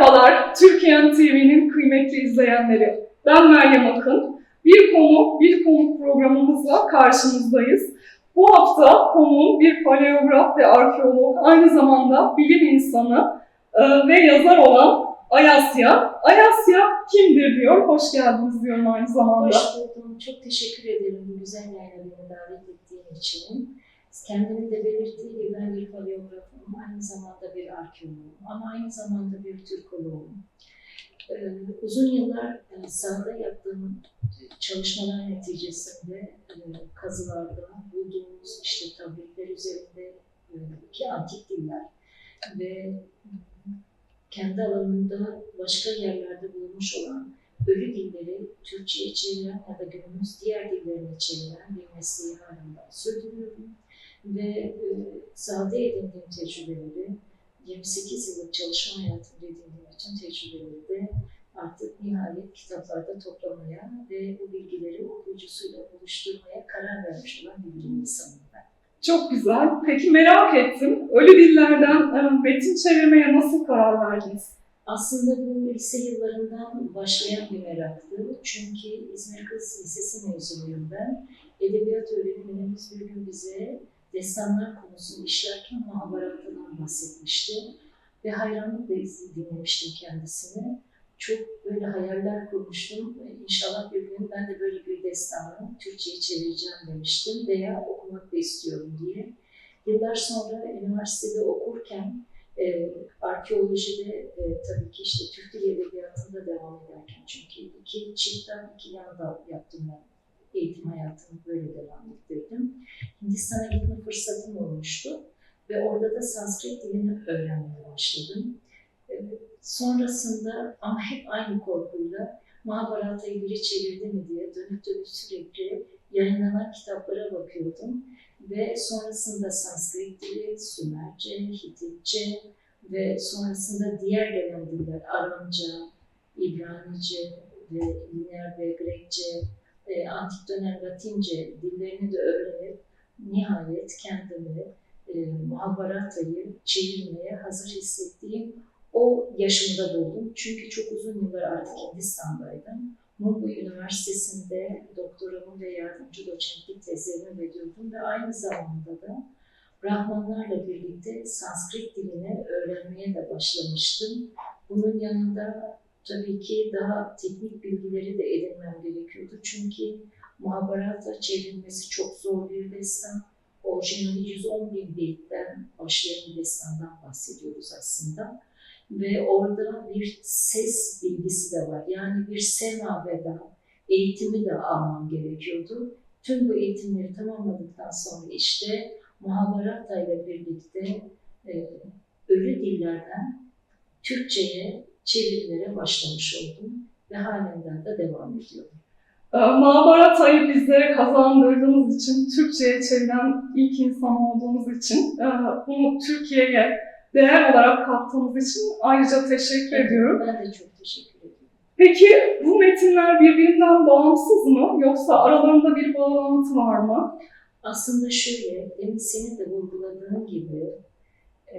Merhabalar, Türkiye TV'nin kıymetli izleyenleri. Ben Meryem Akın. Bir konu, bir konuk programımızla karşınızdayız. Bu hafta konuğum bir paleograf ve arkeolog, aynı zamanda bilim insanı e, ve yazar olan Ayasya. Ayasya kimdir diyor, hoş geldiniz diyorum aynı zamanda. Hoş buldum. Çok teşekkür ederim bu güzel beni davet ettiğin için. Kendimin de belirttiği gibi ben bir paleografım, aynı zamanda bir arkeologum ama aynı zamanda bir Türkoloğum. Ee, uzun yıllar e, sahada yaptığım çalışmalar neticesinde e, kazılarda bulduğumuz işte tabletler üzerinde e, antik diller ve kendi alanında başka yerlerde bulunmuş olan ölü dilleri Türkçe'ye çeviren ya da günümüz diğer dillerine çeviren bir mesleği halen sürdürüyorum. Ve e, sahada edindiğim tecrübeleri, 28 yıllık çalışma hayatımda edindiğim bütün tecrübeleri de artık nihayet kitaplarda toplamaya ve bu bilgileri okuyucusuyla buluşturmaya karar vermiş olan bir bilim insanıyım ben. Çok güzel. Peki merak ettim, ölü dillerden e, metin çevirmeye nasıl karar verdiniz? Aslında bu lise yıllarından başlayan bir meraktı. Çünkü İzmir Kız Lisesi mezunuyum ben. Edebiyat öğretmenimiz bir gün bize destanlar konusunu işlerken Mahabharata'dan bahsetmişti. Ve hayranlıkla dinlemiştim kendisini. Çok böyle hayaller kurmuştum. İnşallah bir gün ben de böyle bir destanı Türkçe'ye çevireceğim demiştim veya okumak da istiyorum diye. Yıllar sonra üniversitede okurken e, arkeolojide e, tabii ki işte Türk Dili Edebiyatı'nda devam ederken çünkü iki çiftten iki yan dal yaptım ben. Eğitim hayatımı böyle devam ettirdim. Hindistan'a gitme fırsatım olmuştu ve orada da Sanskrit dilini öğrenmeye başladım. E, sonrasında ama hep aynı korkuyla Mahabharata'yı biri çevirdi mi diye dönüp dönüp sürekli yayınlanan kitaplara bakıyordum. Ve sonrasında Sanskrit dili, Sümerce, Hititçe ve sonrasında diğer gelen diller Aramca, İbranice ve lineer ve Grekçe, e, antik dönem Latince dillerini de öğrenip nihayet kendimi e, Mahabharata'yı çevirmeye hazır hissettiğim o yaşımda buldum. Çünkü çok uzun yıllar artık Hindistan'daydım. Mumbai Üniversitesi'nde doktoramı ve yardımcı doçentlik tezlerimi veriyordum ve aynı zamanda da Brahmanlarla birlikte Sanskrit dilini öğrenmeye de başlamıştım. Bunun yanında tabii ki daha teknik bilgileri de edinmem gerekiyordu. Çünkü Mahabharata çevrilmesi çok zor bir destan. Orijinali 110 bin beyitten başlayan bir destandan bahsediyoruz aslında ve orada bir ses bilgisi de var. Yani bir sema veda eğitimi de almam gerekiyordu. Tüm bu eğitimleri tamamladıktan sonra işte Mahabharata ile birlikte e, ölü dillerden Türkçe'ye çevirilere başlamış oldum ve halen de devam ediyorum. E, Mahabharata'yı bizlere kazandırdığınız için, Türkçe'ye çeviren ilk insan olduğunuz için, e, bunu Türkiye'ye değer olarak kattığınız için ayrıca teşekkür ediyorum. Ben de çok teşekkür ediyorum. Peki bu metinler birbirinden bağımsız mı yoksa aralarında bir bağlantı var mı? Aslında şöyle, demin senin de vurguladığın gibi e,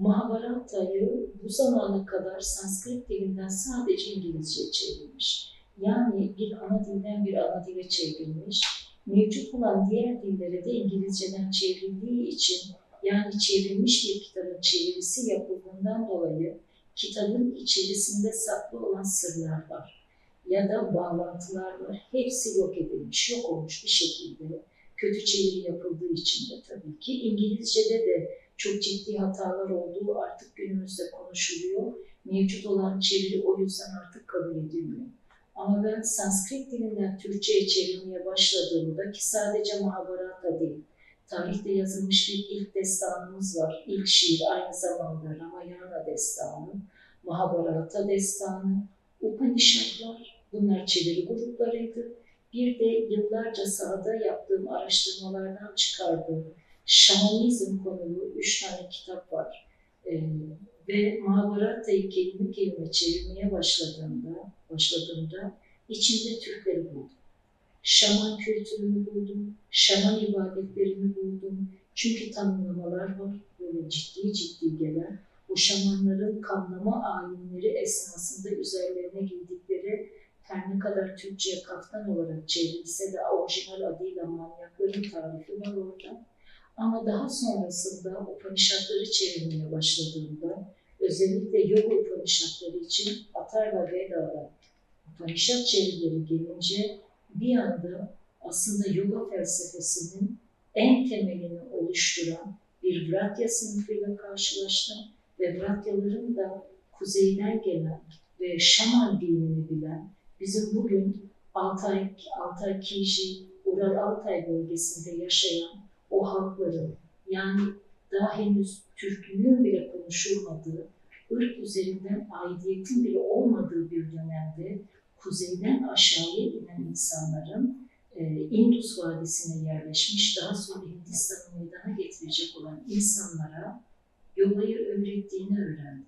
Mahabharata'yı bu zamana kadar Sanskrit dilinden sadece İngilizce çevrilmiş. Yani bir ana dilden bir ana dile çevrilmiş. Mevcut olan diğer dillere de İngilizceden çevrildiği için yani çevrilmiş bir kitabın çevirisi yapıldığından dolayı kitabın içerisinde saklı olan sırlar var ya da bağlantılar var. Hepsi yok edilmiş, yok olmuş bir şekilde. Kötü çeviri yapıldığı için de tabii ki. İngilizce'de de çok ciddi hatalar olduğu artık günümüzde konuşuluyor. Mevcut olan çeviri o yüzden artık kabul edilmiyor. Ama ben Sanskrit dilinden Türkçe'ye çevirmeye başladığımda ki sadece Mahabharata değil, tarihte yazılmış bir ilk destanımız var. İlk şiir aynı zamanda Ramayana destanı, Mahabharata destanı, Upanishadlar bunlar çeviri gruplarıydı. Bir de yıllarca sahada yaptığım araştırmalardan çıkardığım şamanizm konulu üç tane kitap var. Ee, ve Mahabharata'yı kelime kelime çevirmeye başladığımda, başladığımda içinde Türkleri buldum. Şaman kültürünü buldum, şaman ibadetlerini buldum. Çünkü tanımlamalar var, böyle ciddi ciddi gelen. bu şamanların kanlama ayinleri esnasında üzerlerine giydikleri her ne kadar Türkçe'ye kaftan olarak çevrilse de orijinal adıyla manyakların tarifi var orada. Ama daha sonrasında Upanishadları çevirmeye başladığında özellikle yoga Upanishadları için Atharva Veda'da Upanishad çevirileri gelince bir anda aslında yoga felsefesinin en temelini oluşturan bir Vratya sınıfıyla karşılaştım ve Vratyaların da kuzeyden gelen ve Şaman dinini bilen bizim bugün Altay, Altay Kiji, Ural Altay bölgesinde yaşayan o halkların yani daha henüz Türklüğün bile konuşulmadığı, ırk üzerinden aidiyetin bile olmadığı bir dönemde kuzeyden aşağıya inen insanların e, Indus Vadisi'ne yerleşmiş, daha sonra Hindistan'ı meydana getirecek olan insanlara yogayı öğrettiğini öğrendim.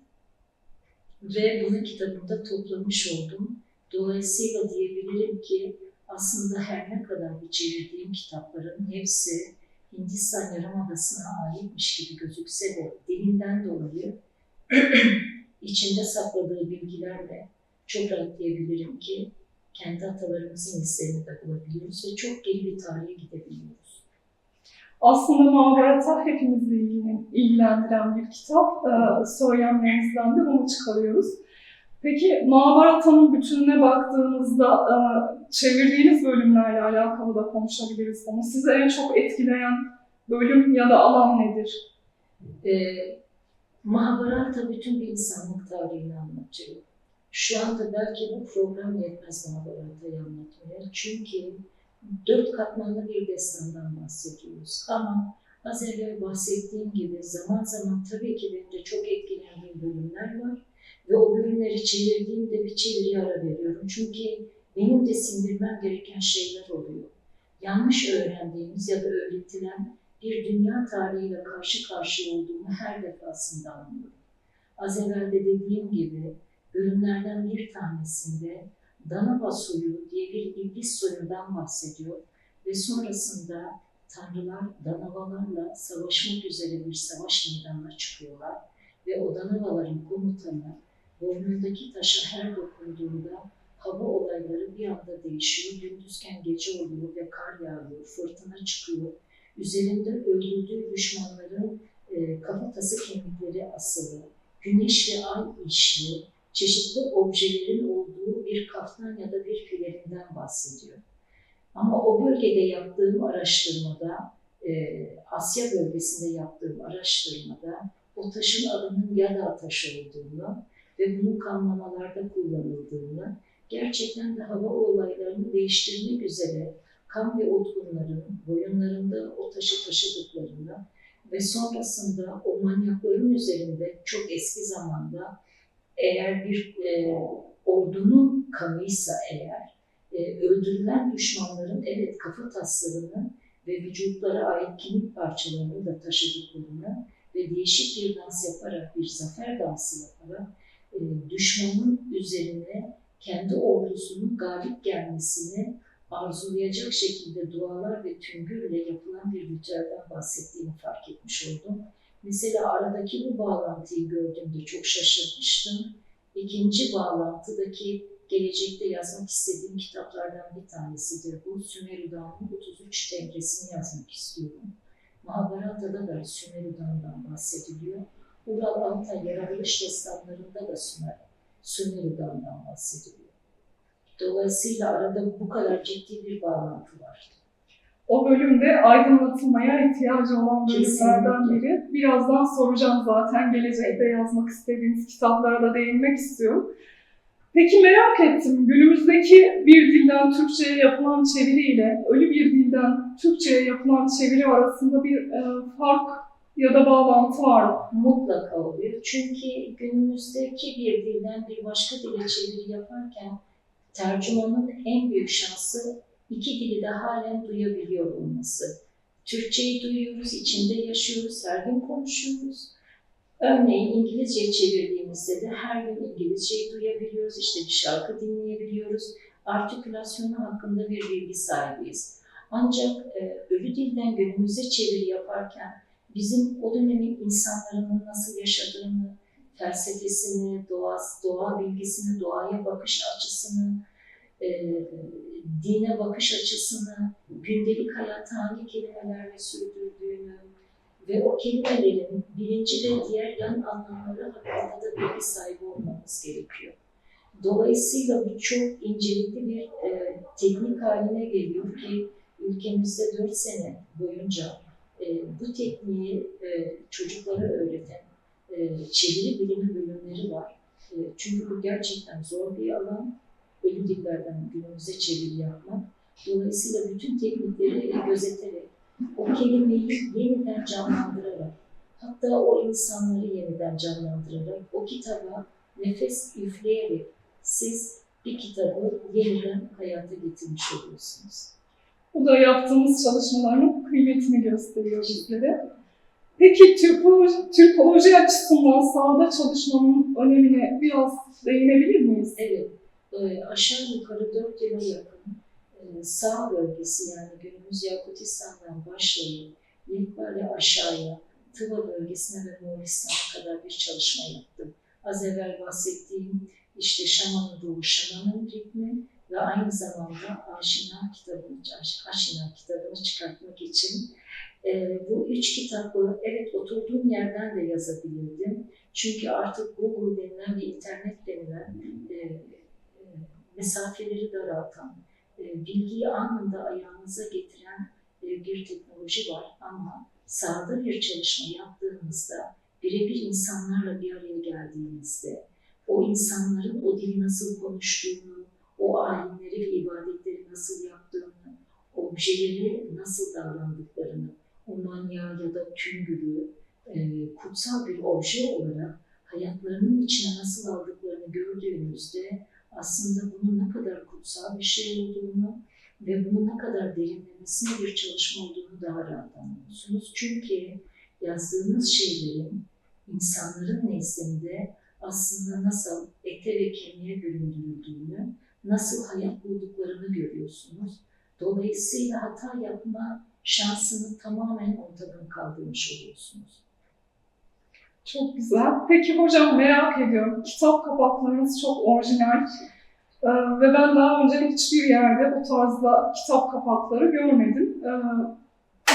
Ve bunu kitabımda toplamış oldum. Dolayısıyla diyebilirim ki aslında her ne kadar bu çevirdiğim kitapların hepsi Hindistan Yarımadası'na aitmiş gibi gözükse de dilinden dolayı içinde sakladığı bilgilerle çok rahat diyebilirim ki kendi atalarımızın izlerini de bulabiliyoruz ve çok geri bir tarihe gidebiliyoruz. Aslında Mahabharata hepimizi ilgili- ilgilendiren bir kitap. Ee, söylemlerinizden de bunu çıkarıyoruz. Peki Mahabharata'nın bütününe baktığımızda e, çevirdiğiniz bölümlerle alakalı da konuşabiliriz bunu. Sizi en çok etkileyen bölüm ya da alan nedir? Ee, Mahabharata bütün bir insanlık tarihini anlatıyor. Şu anda belki bu program yetmez Mahabharata'yı anlatmaya. Çünkü dört katmanlı bir destandan bahsediyoruz. Ama az evvel bahsettiğim gibi zaman zaman tabii ki benim de çok etkilendiğim bölümler var. Ve o bölümleri çevirdiğimde bir çeviri ara veriyorum. Çünkü benim de sindirmem gereken şeyler oluyor. Yanlış öğrendiğimiz ya da öğretilen bir dünya tarihiyle karşı karşıya olduğumu her defasında anlıyorum. Az evvel de dediğim gibi bölümlerden bir tanesinde Danava soyu diye bir iblis soyundan bahsediyor ve sonrasında tanrılar Danavalarla savaşmak üzere bir savaş meydanına çıkıyorlar ve o Danavaların komutanı boynundaki taşa her dokunduğunda hava olayları bir anda değişiyor. Gündüzken gece oluyor ve kar yağıyor, fırtına çıkıyor. Üzerinde öldürdüğü düşmanların e, kafatası kemikleri asılı, güneş ve ay işli, çeşitli objelerin olduğu bir kaftan ya da bir pilerinden bahsediyor. Ama o bölgede yaptığım araştırmada, e, Asya bölgesinde yaptığım araştırmada o taşın adının Yada taşı olduğunu ve bunun kanlamalarda kullanıldığını, gerçekten de hava olaylarını değiştirmek üzere kan ve otgunların boyunlarında o taşı taşıdıklarını ve sonrasında o manyakların üzerinde çok eski zamanda eğer bir e, ordunun kanıysa eğer e, öldürülen düşmanların evet kafa taslarını ve vücutlara ait kemik parçalarını da taşıdıklarını ve değişik bir dans yaparak, bir zafer dansı yaparak e, düşmanın üzerine kendi ordusunun galip gelmesini arzulayacak şekilde dualar ve tüngürle yapılan bir ritüelden bahsettiğini fark etmiş oldum. Mesela aradaki bu bağlantıyı gördüğümde çok şaşırmıştım. İkinci bağlantıdaki gelecekte yazmak istediğim kitaplardan bir tanesidir. Bu Sümerüdan'ın 33 tengresini yazmak istiyorum. Mahabharata'da da Sümerüdan'dan bahsediliyor. Ural Altay yaratılış destanlarında da Sümer, Sümerüdan'dan bahsediliyor. Dolayısıyla arada bu kadar ciddi bir bağlantı var. O bölümde aydınlatılmaya ihtiyacı olan bölümlerden Kesinlikle. biri. Birazdan soracağım zaten gelecekte yazmak istediğiniz kitaplara da değinmek istiyorum. Peki merak ettim, günümüzdeki bir dilden Türkçe'ye yapılan çeviriyle ölü bir dilden Türkçe'ye yapılan çeviri arasında bir e, fark ya da bağlantı var mutlaka oluyor. Çünkü günümüzdeki bir dilden bir başka dile çeviri yaparken tercümanın en büyük şansı iki dili de halen duyabiliyor olması. Türkçeyi duyuyoruz, içinde yaşıyoruz, her gün konuşuyoruz. Örneğin İngilizce çevirdiğimizde de her gün İngilizceyi duyabiliyoruz, işte bir şarkı dinleyebiliyoruz. Artikülasyonu hakkında bir bilgi sahibiyiz. Ancak e, ölü dilden günümüze çeviri yaparken bizim o dönemin insanların nasıl yaşadığını, felsefesini, doğa, doğa bilgisini, doğaya bakış açısını, e, dine bakış açısını, gündelik hayatı hangi kelimelerle sürdürdüğünü ve o kelimelerin birinci ve diğer yan anlamları hakkında da bilgi sahibi olmamız gerekiyor. Dolayısıyla bu çok incelikli bir e, teknik haline geliyor ki ülkemizde 4 sene boyunca e, bu tekniği e, çocuklara öğreten e, çeviri bilimi bölümleri var. E, çünkü bu gerçekten zor bir alan. Ölü dillerden günümüze çeviri yapmak. Dolayısıyla bütün teknikleri gözeterek, o kelimeyi yeniden canlandırarak, hatta o insanları yeniden canlandırarak, o kitaba nefes üfleyerek siz bir kitabı yeniden hayata getirmiş oluyorsunuz. Bu da yaptığımız çalışmaların kıymetini gösteriyor bizlere. Peki Türkoloji, Türkoloji açısından sahada çalışmanın önemine biraz değinebilir miyiz? Evet, e, aşağı yukarı 4 yıla yakın e, sağ bölgesi yani günümüz Yakutistan'dan başlayıp Nepal'e aşağıya, Tıva bölgesine ve Moğolistan'a kadar bir çalışma yaptım. Az evvel bahsettiğim işte Şaman'ın doğu, Şaman'ın ritmi ve aynı zamanda Aşina kitabını, Aş- Aşina kitabını çıkartmak için e, bu üç kitabı evet oturduğum yerden de yazabilirdim. Çünkü artık Google denilen ve internet denilen e, e, mesafeleri daraltan, e, bilgiyi anında ayağınıza getiren e, bir teknoloji var ama sahada bir çalışma yaptığınızda, birebir insanlarla bir araya geldiğinizde, o insanların o dili nasıl konuştuğunu, ve ibadetleri nasıl yaptığını, objeleri nasıl davrandıklarını, o manyağı ya da tüngürü e, kutsal bir obje olarak hayatlarının içine nasıl aldıklarını gördüğünüzde aslında bunun ne kadar kutsal bir şey olduğunu ve bunun ne kadar derinlemesine bir çalışma olduğunu daha rahat anlıyorsunuz. Çünkü yazdığınız şeylerin insanların nezdinde aslında nasıl ete ve kemiğe büründürüldüğünü, nasıl hayat bulduklarını görüyorsunuz. Dolayısıyla hata yapma şansını tamamen ortadan kaldırmış oluyorsunuz. Çok güzel. Peki hocam merak ediyorum. Kitap kapaklarınız çok orijinal. Ee, ve ben daha önce hiçbir yerde bu tarzda kitap kapakları görmedim. Ee,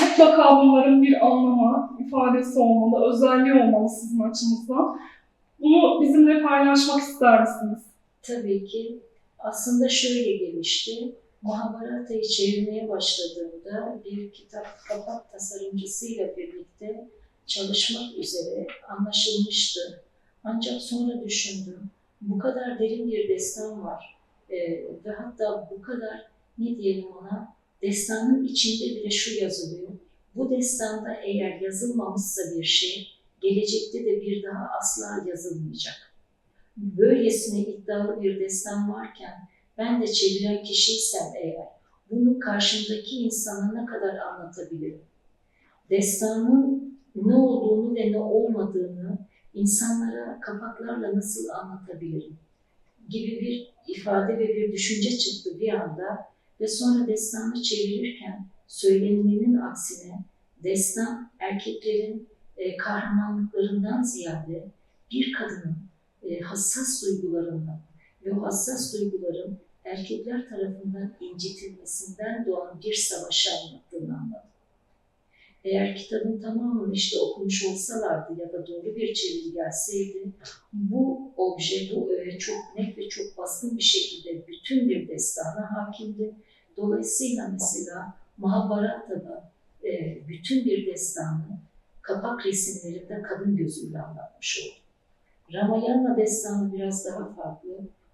mutlaka bunların bir anlamı, ifadesi olmalı, özelliği olmalı sizin açınızdan. Bunu bizimle paylaşmak ister misiniz? Tabii ki aslında şöyle gelişti. Mahabharata'yı çevirmeye başladığımda bir kitap kapak tasarımcısıyla birlikte çalışmak üzere anlaşılmıştı. Ancak sonra düşündüm, bu kadar derin bir destan var Ee, ve hatta bu kadar ne diyelim ona, destanın içinde bile şu yazılıyor. Bu destanda eğer yazılmamışsa bir şey, gelecekte de bir daha asla yazılmayacak. Böylesine iddialı bir destan varken ben de çeviren kişiysem eğer bunu karşımdaki insana ne kadar anlatabilirim? Destanın ne olduğunu ve ne olmadığını insanlara kapaklarla nasıl anlatabilirim? Gibi bir ifade ve bir düşünce çıktı bir anda ve sonra destanı çevirirken söylenenin aksine destan erkeklerin e, kahramanlıklarından ziyade bir kadının e, hassas duygularından ve o hassas duyguların erkekler tarafından incitilmesinden doğan bir savaşı anlattığını anladım. Eğer kitabın tamamını işte okumuş olsalardı ya da doğru bir çeviri gelseydi, bu obje, bu öğe çok net ve çok baskın bir şekilde bütün bir destana hakimdi. Dolayısıyla mesela Mahabharata'da e, bütün bir destanı kapak resimlerinde kadın gözüyle anlatmış oldu. Ramayana destanı biraz daha farklı.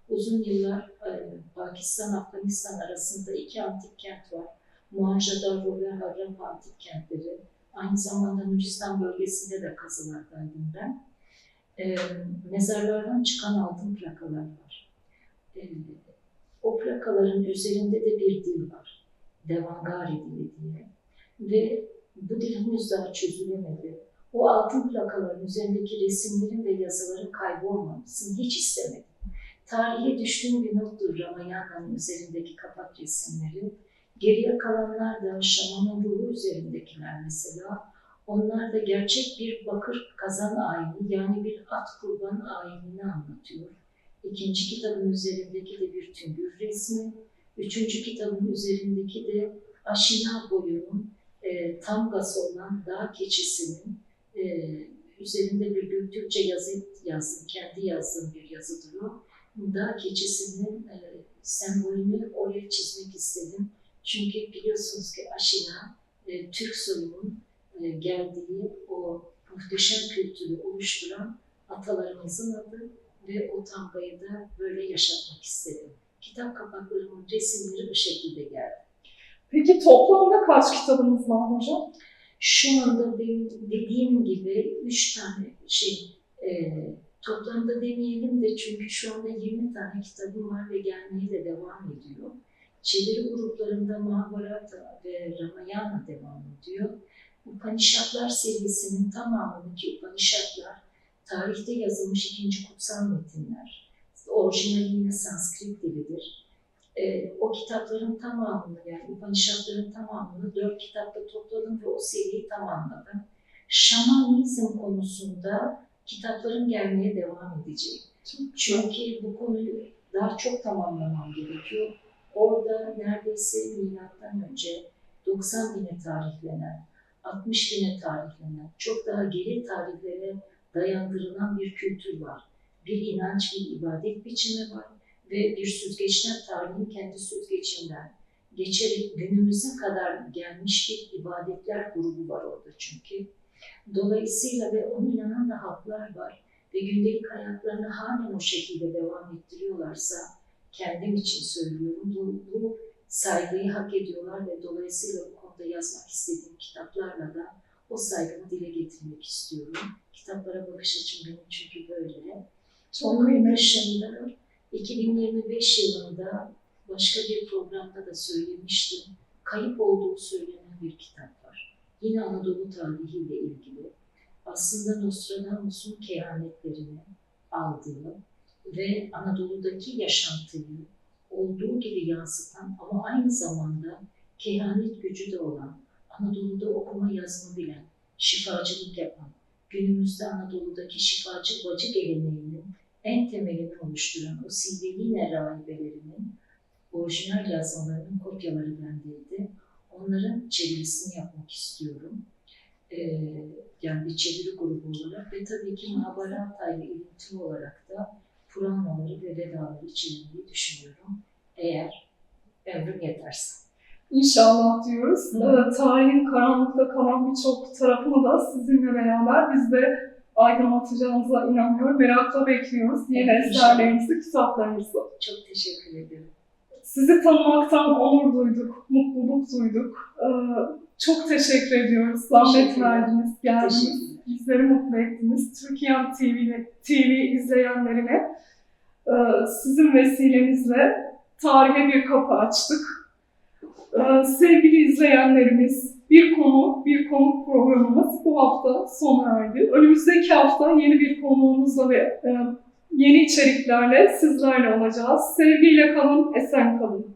Uzun yıllar e, Pakistan-Afganistan arasında iki antik kent var. Mohenjo-daro ve Harappa antik kentleri. Aynı zamanda Nuristan bölgesinde de kazılardaydım ben. E, mezarlardan çıkan altın plakalar var. E, o plakaların üzerinde de bir dil var. Devangari dili diye. Ve bu dil henüz daha çözülemedi. O altın plakaların üzerindeki resimlerin ve yazıların kaybolmamasını hiç istemedim. Tarihe düştüğüm bir nottur Ramayana'nın üzerindeki kapak resimleri. Geriye kalanlar da Şaman'ın ruhu üzerindekiler mesela. Onlar da gerçek bir bakır kazan ayini yani bir at kurban ayinini anlatıyor. İkinci kitabın üzerindeki de bir tüngür resmi. Üçüncü kitabın üzerindeki de aşina boyunun e, tam gaz olan dağ keçisinin e, üzerinde bir Göktürkçe yazı yazdım. Kendi yazdığım bir yazıdır o. Dağ keçisinin e, sembolünü oraya çizmek istedim. Çünkü biliyorsunuz ki aşina e, Türk soyunun e, geldiği o muhteşem kültürü oluşturan atalarımızın adı ve o tambayı da böyle yaşatmak istedim. Kitap kapaklarımın resimleri bu şekilde geldi. Peki toplamda kaç kitabınız var hocam? Şu anda benim dediğim gibi üç tane şey e, toplamda demeyelim de çünkü şu anda 20 tane kitabım var ve gelmeye de devam ediyor. Çeviri gruplarında Mahabharata ve Ramayana devam ediyor. Upanishadlar serisinin tamamını ki Upanishadlar tarihte yazılmış ikinci kutsal metinler. Orijinali yine Sanskrit dilidir. Ee, o kitapların tamamını yani Upanishadların tamamını dört kitapta topladım ve o seriyi tamamladım. Şamanizm konusunda kitapların gelmeye devam edecek. Çünkü bu konuyu daha çok tamamlamam gerekiyor. Orada neredeyse milattan önce 90 bine tarihlenen, 60 bine tarihlenen, çok daha geri tarihlere dayandırılan bir kültür var. Bir inanç, bir ibadet biçimi var ve bir süzgeçten, tarihin kendi süzgecinden geçerek günümüze kadar gelmiş bir ibadetler grubu var orada çünkü. Dolayısıyla ve ona inanan da halklar var ve gündelik hayatlarını halen o şekilde devam ettiriyorlarsa kendim için söylüyorum. Bu, bu saygıyı hak ediyorlar ve dolayısıyla bu konuda yazmak istediğim kitaplarla da o saygımı dile getirmek istiyorum. Kitaplara bakış açım benim çünkü böyle. Çok Onun dışında 2025 yılında başka bir programda da söylemiştim. Kayıp olduğu söylenen bir kitap var. Yine Anadolu tarihiyle ilgili. Aslında Nostradamus'un kehanetlerini aldığı ve Anadolu'daki yaşantıyı olduğu gibi yansıtan ama aynı zamanda kehanet gücü de olan, Anadolu'da okuma yazma bilen, şifacılık yapan, günümüzde Anadolu'daki şifacı bacı geleneğinin en temelini oluşturan o Silveline rahibelerinin orijinal yazmalarının kopyaları bendeydi. Onların çevirisini yapmak istiyorum. Ee, yani bir çeviri grubu olarak ve tabii ki Mahabharata ile ilintili olarak da Puranaları ve Vedaları çevirmeyi düşünüyorum. Eğer ömrüm yeterse. İnşallah diyoruz. Hı. Tarihin karanlıkta kalan birçok tarafını da sizinle beraber biz de aydınlatacağınıza inanıyorum. Merakla bekliyoruz yeni Evet, eserlerinizi, kitaplarınızı. Çok teşekkür ederim. Sizi tanımaktan onur duyduk, mutluluk duyduk. Ee, çok teşekkür ediyoruz. Zahmet verdiniz, geldiniz. Bizleri mutlu ettiniz. Türkiye TV, TV izleyenlerine e, sizin vesilenizle tarihe bir kapı açtık. E, sevgili izleyenlerimiz, bir konu, bir konuk programımız bu hafta sona erdi. Önümüzdeki hafta yeni bir konuğumuzla ve e, yeni içeriklerle sizlerle olacağız. Sevgiyle kalın, esen kalın.